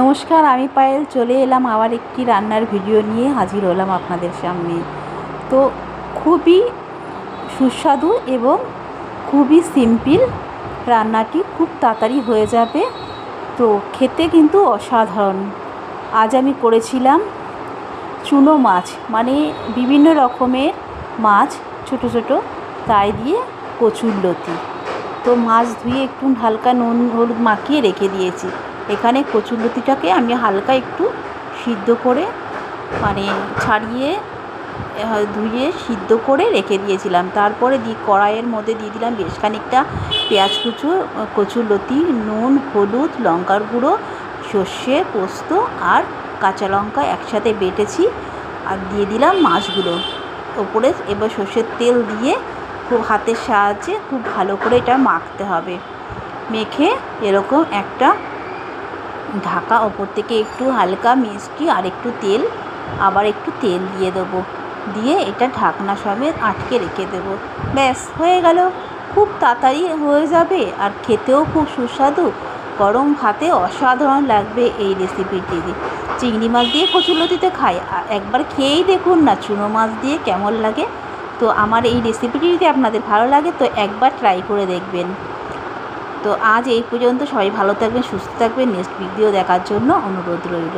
নমস্কার, আমি পায়েল। চলে এলাম আবার একটি রান্নার ভিডিও নিয়ে হাজির হলাম আপনাদের সামনে। তো খুবই সুস্বাদু এবং খুবই সিম্পল রান্নাটি, খুব তাড়াতাড়ি হয়ে যাবে। তো খেতে কিন্তু অসাধারণ। আজ আমি করেছিলাম চুনো মাছ মানে বিভিন্ন রকমের মাছ, ছোট ছোট, তাই দিয়ে কচুর লতি। তো মাছ ধুয়ে একটু হালকা নুন, হলুদ মাখিয়ে রেখে দিয়েছি। এখানে কচুরলতিটাকে আমি হালকা একটু সিদ্ধ করে মানে ছাড়িয়ে ধুয়ে সিদ্ধ করে রেখে দিয়েছিলাম। তারপরে দি, কড়াইয়ের মধ্যে দিয়ে দিলাম বেশ খানিকটা পেঁয়াজ কুচু কচুরলতি নুন, হলুদ, লঙ্কার গুঁড়ো, সর্ষে, পোস্ত আর কাঁচা লঙ্কা একসাথে বেটেছি আর দিয়ে দিলাম মাছগুলো। ওপরে এবার সর্ষের তেল দিয়ে খুব হাতের সাহায্যে খুব ভালো করে এটা মাখতে হবে। মেখে এরকম একটা ঢাকা ওপর থেকে একটু হালকা মিষ্টি আর একটু তেল। আবার একটু তেল দিয়ে দেবো। দিয়ে এটা ঢাকনা সমেত আটকে রেখে দেবো। ব্যাস, হয়ে গেল। খুব তাড়াতাড়ি হয়ে যাবে আর খেতেও খুব সুস্বাদু। গরম ভাতে অসাধারণ লাগবে এই রেসিপিটি চিংড়ি মাছ দিয়ে কচুলতিতে খাই। একবার খেয়েই দেখুন না, চুনো মাছ দিয়ে কেমন লাগে। তো আমার এই রেসিপিটি যদি আপনাদের ভালো লাগে, তো একবার ট্রাই করে দেখবেন। তো আজ এই পর্যন্ত সবাই ভালো থাকবেন, সুস্থ থাকবেন। নেক্সট ভিডিও দেখার জন্য অনুরোধ রইল।